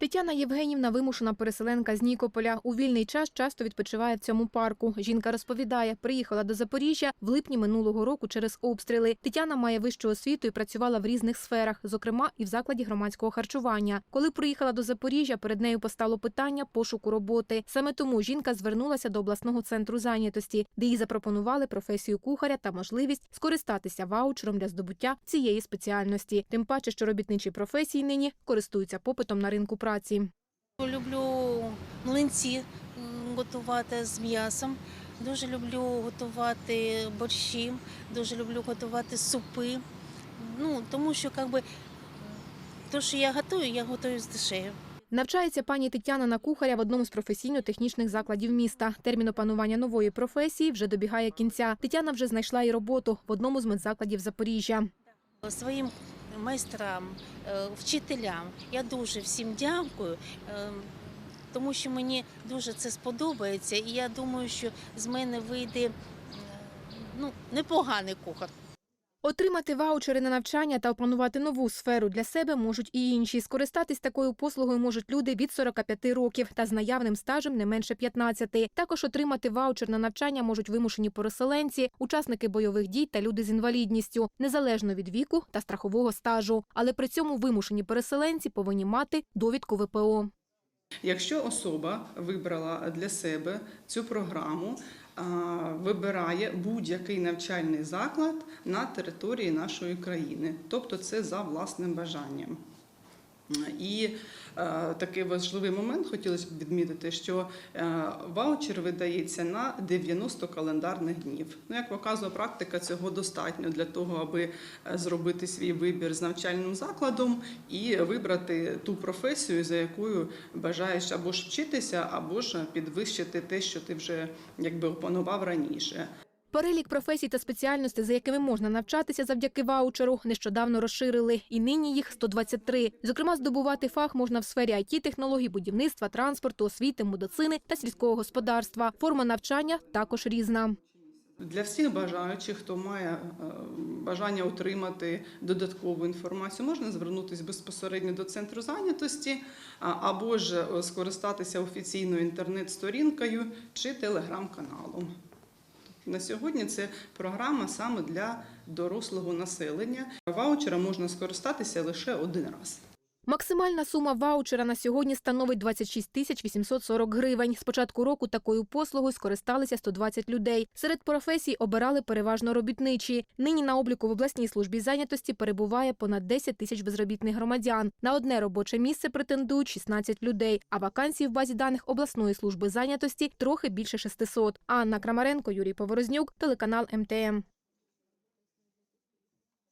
Тетяна Євгенівна вимушена переселенка з Нікополя. У вільний час часто відпочиває в цьому парку. Жінка розповідає, приїхала до Запоріжжя в липні минулого року через обстріли. Тетяна має вищу освіту і працювала в різних сферах, зокрема і в закладі громадського харчування. Коли приїхала до Запоріжжя, перед нею постало питання пошуку роботи. Саме тому жінка звернулася до обласного центру зайнятості, де їй запропонували професію кухаря та можливість скористатися ваучером для здобуття цієї спеціальності. Тим паче, що робітничі професії нині користуються попитом на ринку праці. Люблю млинці готувати з м'ясом. Дуже люблю готувати борщі, дуже люблю готувати супи. Ну, тому що как би, то, що я готую, я готую з душею. Навчається пані Тетяна на кухаря в одному з професійно-технічних закладів міста. Термін опанування нової професії вже добігає кінця. Тетяна вже знайшла і роботу в одному з медзакладів Запоріжжя. Своїм майстрам, е, вчителям я дуже всім дякую, е, тому що мені дуже це сподобається, і я думаю, що з мене вийде е, ну, непоганий кухар. Отримати ваучери на навчання та опанувати нову сферу для себе можуть і інші. Скористатись такою послугою можуть люди від 45 років та з наявним стажем не менше 15. Також отримати ваучер на навчання можуть вимушені переселенці, учасники бойових дій та люди з інвалідністю, незалежно від віку та страхового стажу. Але при цьому вимушені переселенці повинні мати довідку ВПО. Якщо особа вибрала для себе цю програму, вибирає будь-який навчальний заклад на території нашої країни, тобто це за власним бажанням. І е, такий важливий момент хотілося б відмітити, що е, ваучер видається на 90 календарних днів. Ну, як показує практика, цього достатньо для того, аби е, зробити свій вибір з навчальним закладом і вибрати ту професію, за якою бажаєш або ж вчитися, або ж підвищити те, що ти вже якби опанував раніше. Перелік професій та спеціальностей, за якими можна навчатися завдяки ваучеру, нещодавно розширили, і нині їх 123. Зокрема, здобувати фах можна в сфері it технологій, будівництва, транспорту, освіти, медицини та сільського господарства. Форма навчання також різна. Для всіх бажаючих, хто має е, бажання отримати додаткову інформацію, можна звернутися безпосередньо до центру зайнятості або ж е, скористатися офіційною інтернет-сторінкою чи телеграм-каналом. На сьогодні це програма саме для дорослого населення. Ваучера можна скористатися лише один раз. Максимальна сума ваучера на сьогодні становить 26 тисяч 840 гривень. З початку року такою послугою скористалися 120 людей. Серед професій обирали переважно робітничі. Нині на обліку в обласній службі зайнятості перебуває понад 10 тисяч безробітних громадян. На одне робоче місце претендують 16 людей, а вакансій в базі даних обласної служби зайнятості трохи більше 600. Анна Крамаренко, Юрій Поворознюк, телеканал МТМ.